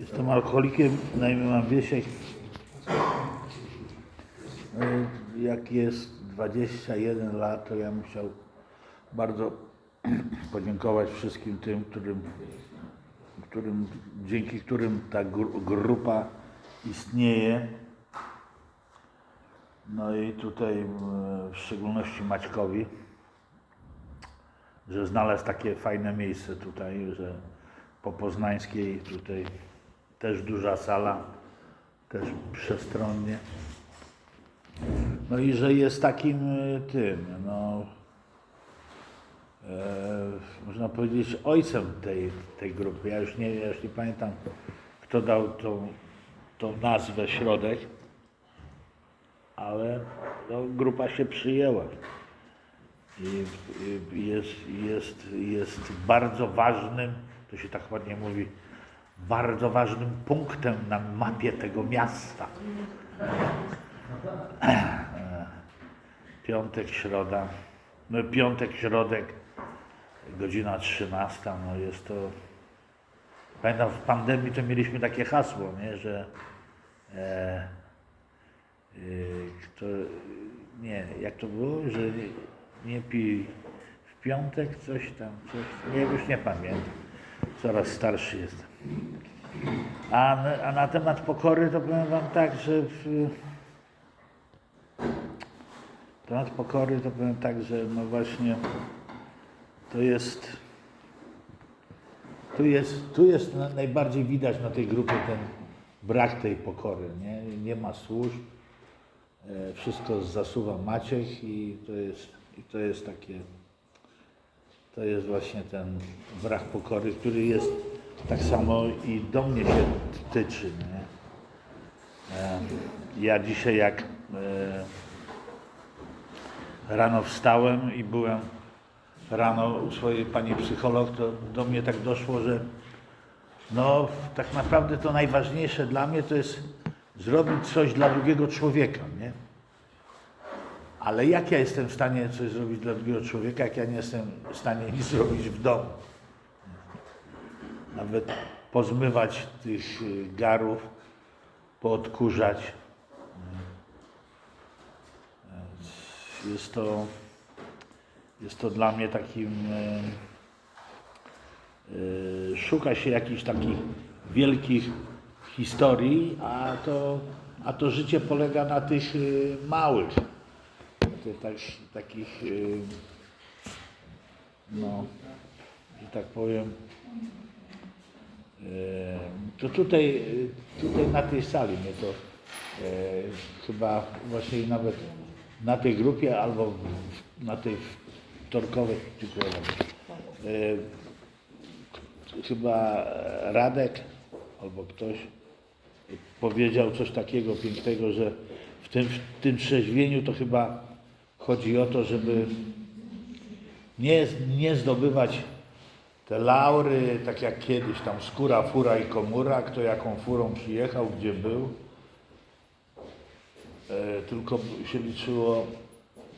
Jestem alkoholikiem, na imię mam Wiesiek. No Jak jest 21 lat, to ja bym chciał bardzo podziękować wszystkim tym, którym, którym, dzięki którym ta gru- grupa istnieje. No i tutaj e, w szczególności Maćkowi, że znalazł takie fajne miejsce tutaj, że po Poznańskiej tutaj też duża sala, też przestronnie. No i że jest takim e, tym, no, e, można powiedzieć ojcem tej, tej grupy. Ja już nie, ja już nie pamiętam, kto dał tą, tą nazwę środek, ale no, grupa się przyjęła. I, i jest, jest, jest bardzo ważnym, to się tak ładnie mówi, bardzo ważnym punktem na mapie tego miasta. Piątek, środa, no piątek, środek, godzina 13, no jest to... Pamiętam w pandemii to mieliśmy takie hasło, nie, że e, y, kto, nie, jak to było, że nie, nie pij w piątek, coś tam, coś, nie, już nie pamiętam, coraz starszy jestem. A, a na temat pokory to powiem Wam tak, że w, temat pokory to powiem tak, że no właśnie to jest tu jest, tu jest na- najbardziej widać na tej grupie ten brak tej pokory, nie, nie ma służb, e, wszystko zasuwa Maciek i to jest, i to jest takie, to jest właśnie ten brak pokory, który jest tak samo i do mnie się tyczy, nie. E, Ja dzisiaj jak e, rano wstałem i byłem rano u swojej pani psycholog, to do mnie tak doszło, że no tak naprawdę to najważniejsze dla mnie to jest zrobić coś dla drugiego człowieka, nie? Ale jak ja jestem w stanie coś zrobić dla drugiego człowieka, jak ja nie jestem w stanie nic zrobić w domu? Nawet pozmywać tych y, garów, poodkurzać. Jest to, jest to dla mnie takim. e, e, Szuka się jakichś takich wielkich historii, a to, a to życie polega na tych y, małych, tych, tak, takich, y, no, że tak powiem, to tutaj, y, tutaj na tej sali mnie to e, chyba właśnie nawet na tej grupie albo na tej wtorkowej, dziękuję e, chyba Radek albo ktoś powiedział coś takiego pięknego, że w tym, w tym trzeźwieniu to chyba chodzi o to, żeby nie, nie zdobywać te laury, tak jak kiedyś tam skóra, fura i komura, kto jaką furą przyjechał, gdzie był, e, tylko się liczyło,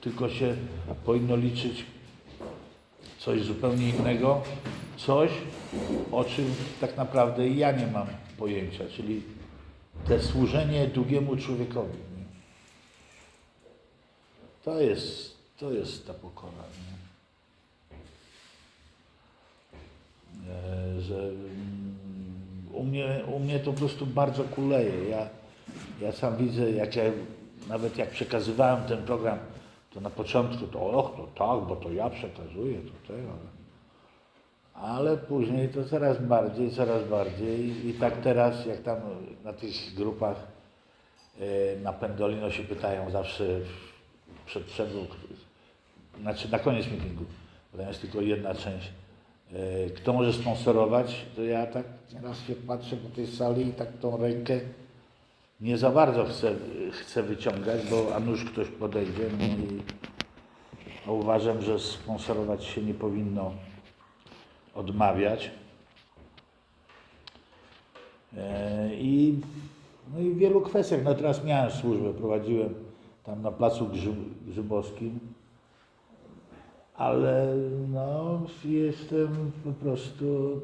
tylko się powinno liczyć coś zupełnie innego, coś, o czym tak naprawdę ja nie mam pojęcia, czyli te służenie drugiemu człowiekowi. Nie? To jest, to jest ta pokora. Nie? E, że mm, u mnie, u mnie to po prostu bardzo kuleje. Ja, ja sam widzę, jak ja, nawet jak przekazywałem ten program, to na początku to och, to tak, bo to ja przekazuję, to tego. Ale później to coraz bardziej, coraz bardziej i tak teraz, jak tam na tych grupach e, na Pendolino się pytają zawsze przed przerwą, znaczy na koniec meetingu, bo tam jest tylko jedna część, e, kto może sponsorować, to ja tak nieraz się patrzę po tej sali i tak tą rękę nie za bardzo chcę, chcę wyciągać, bo a nuż ktoś podejdzie no i uważam, że sponsorować się nie powinno odmawiać. E, I, no i w wielu kwestiach, no teraz miałem służbę, prowadziłem tam na placu Grzyb- Grzybowskim, ale no jestem po prostu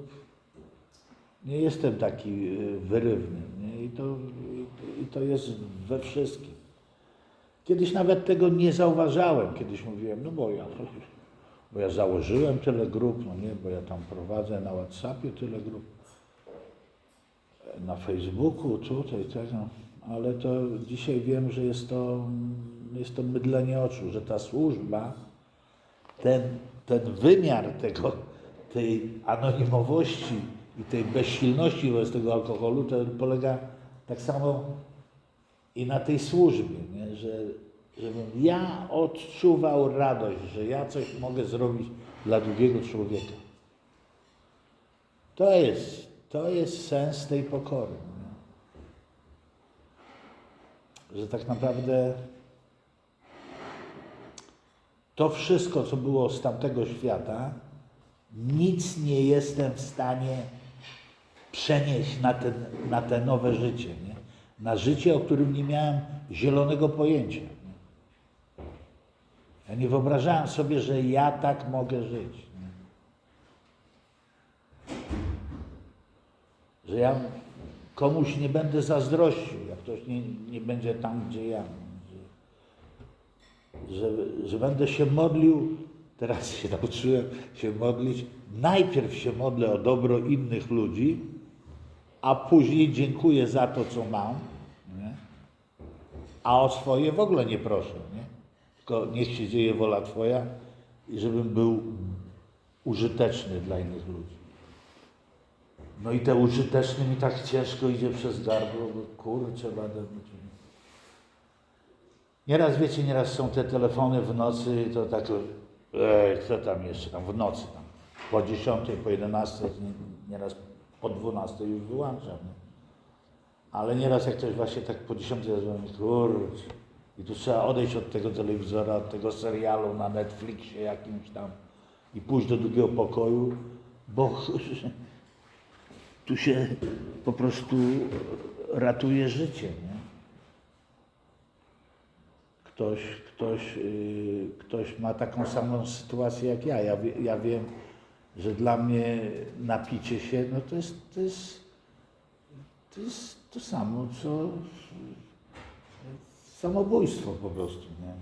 Nie jestem taki y, wyrywny. Nie? I, to, I to jest we wszystkim. Kiedyś nawet tego nie zauważałem. Kiedyś mówiłem, no bo ja, bo ja założyłem tyle grup, no nie, bo ja tam prowadzę na Whatsappie tyle grup, na Facebooku, tutaj, tego. Ale to dzisiaj wiem, że jest to, jest to mydlenie oczu, że ta służba, ten, ten wymiar tego, tej anonimowości i tej bezsilności wobec tego alkoholu, to polega tak samo i na tej służbie, nie? Że, żebym ja odczuwał radość, że ja coś mogę zrobić dla drugiego człowieka. To jest, to jest sens tej pokory. Nie? Że tak naprawdę to wszystko, co było z tamtego świata, nic nie jestem w stanie przenieść na, ten, na te nowe życie. Nie? Na życie, o którym nie miałem zielonego pojęcia. Nie? Ja nie wyobrażałem sobie, że ja tak mogę żyć. Że ja komuś nie będę zazdrościł, jak ktoś nie, nie będzie tam, gdzie ja. Że, że, będę się modlił, teraz się nauczyłem się modlić, najpierw się modlę o dobro innych ludzi, a później dziękuję za to, co mam, nie? a o swoje w ogóle nie proszę. Nie? Tylko niech się dzieje wola Twoja i żebym był użyteczny dla innych ludzi. No i te użyteczne mi tak ciężko idzie przez gardło, bo kurczę, będę... Nieraz, wiecie, nieraz są te telefony w nocy, to tak, ej, co tam jeszcze, tam w nocy, tam po 10, po 11, nie- nieraz po 12 już wyłączam. Nie? Ale nieraz jak ktoś właśnie tak po 10 zadzwoni, kurczę, i tu trzeba odejść od tego telewizora, od tego serialu na Netflixie jakimś tam i pójść do drugiego pokoju, bo tu się po prostu ratuje życie. Nie? Ktoś, ktoś, yy, ktoś ma taką samą sytuację jak ja. Ja, ja wiem, że dla mnie napicie się, no to jest, to jest, to jest to samo, co samobójstwo po prostu. Nie?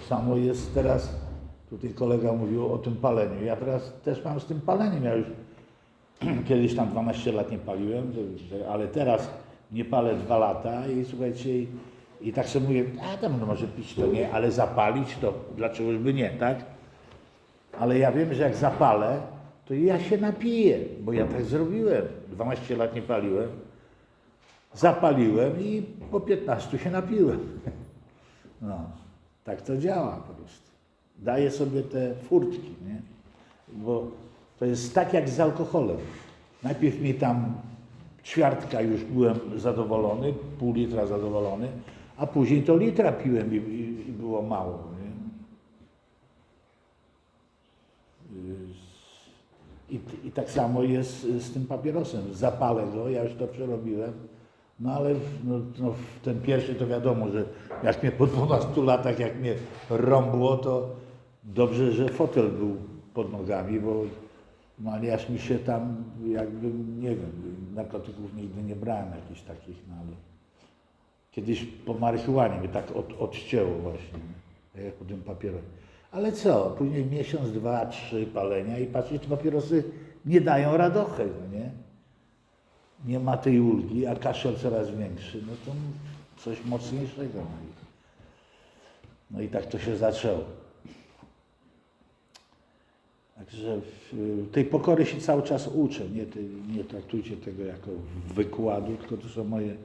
To samo jest teraz, tutaj kolega mówił o tym paleniu. Ja teraz też mam z tym paleniem. Ja już kiedyś tam 12 lat nie paliłem, ale teraz nie palę dwa lata i słuchajcie, i, tak sobie mówię, a tam no może pić to nie, ale zapalić to dlaczego by nie, tak? Ale ja wiem, że jak zapalę, to ja się napiję, bo ja tak zrobiłem. 12 lat nie paliłem, zapaliłem i po 15 się napiłem. No, tak to działa po prostu. Daję sobie te furtki, nie? Bo to jest tak jak z alkoholem. Najpierw mi tam ćwiartka już byłem zadowolony, pół litra zadowolony, a później to litra piłem i, i, i było mało. Nie? I, I tak samo jest z tym papierosem. Zapalę go, ja już to przerobiłem. No ale no, no, ten pierwszy to wiadomo, że jak mnie po 12 latach, jak mnie rąbło, to dobrze, że fotel był pod nogami, bo no, ale aż mi się tam jakby, nie wiem, narkotyków nigdy nie brałem jakichś takich, no ale kiedyś po marihuanie mnie tak od, odcięło właśnie, nie? jak po tym papierosie. Ale co, później miesiąc, dwa, trzy palenia i patrzcie, te papierosy nie dają radochy, no nie? Nie ma tej ulgi, a kaszel coraz większy, no to coś mocniejszego. No i, no tak to się zaczęło. Także tej pokory się cały czas uczę. Nie, nie traktujcie tego jako wykładu, tylko to są moje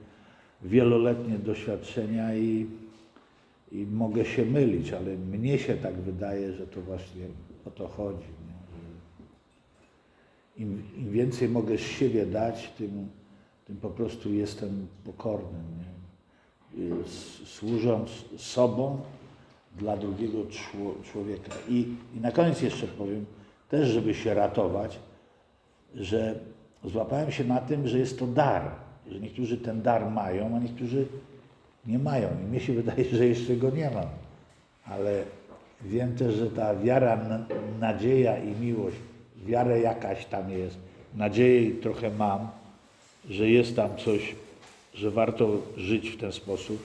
wieloletnie doświadczenia i, i mogę się mylić, ale mnie się tak wydaje, że to właśnie o to chodzi. Im, Im więcej mogę z siebie dać, tym, tym po prostu jestem pokornym. Nie? Y, Służąc sobą dla drugiego czło- człowieka. I, I na koniec jeszcze powiem, też żeby się ratować, że złapałem się na tym, że jest to dar, że niektórzy ten dar mają, a niektórzy nie mają. I mnie się wydaje, że jeszcze go nie mam. Ale wiem też, że ta wiara, na- nadzieja i miłość, wiara jakaś tam jest, nadzieję i trochę mam, że jest tam coś, że warto żyć w ten sposób,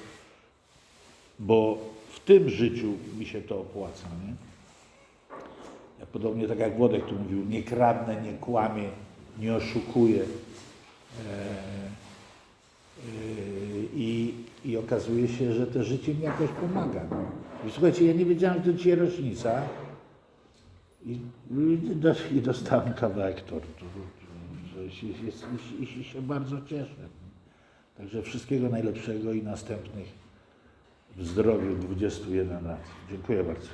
bo w tym życiu mi się to opłaca. Nie? Ja podobnie tak jak Włodek tu mówił, nie kradnę, nie kłamię, nie oszukuję. E, Yy, I, I okazuje się, że to życie mi jakoś pomaga. No. I słuchajcie, ja nie wiedziałem, że to dzisiaj rocznica i, i, do- i dostałem kawałek tortu. Jest- I, i się bardzo cieszę. Także wszystkiego najlepszego i następnych w zdrowiu 21 lat. Dziękuję bardzo.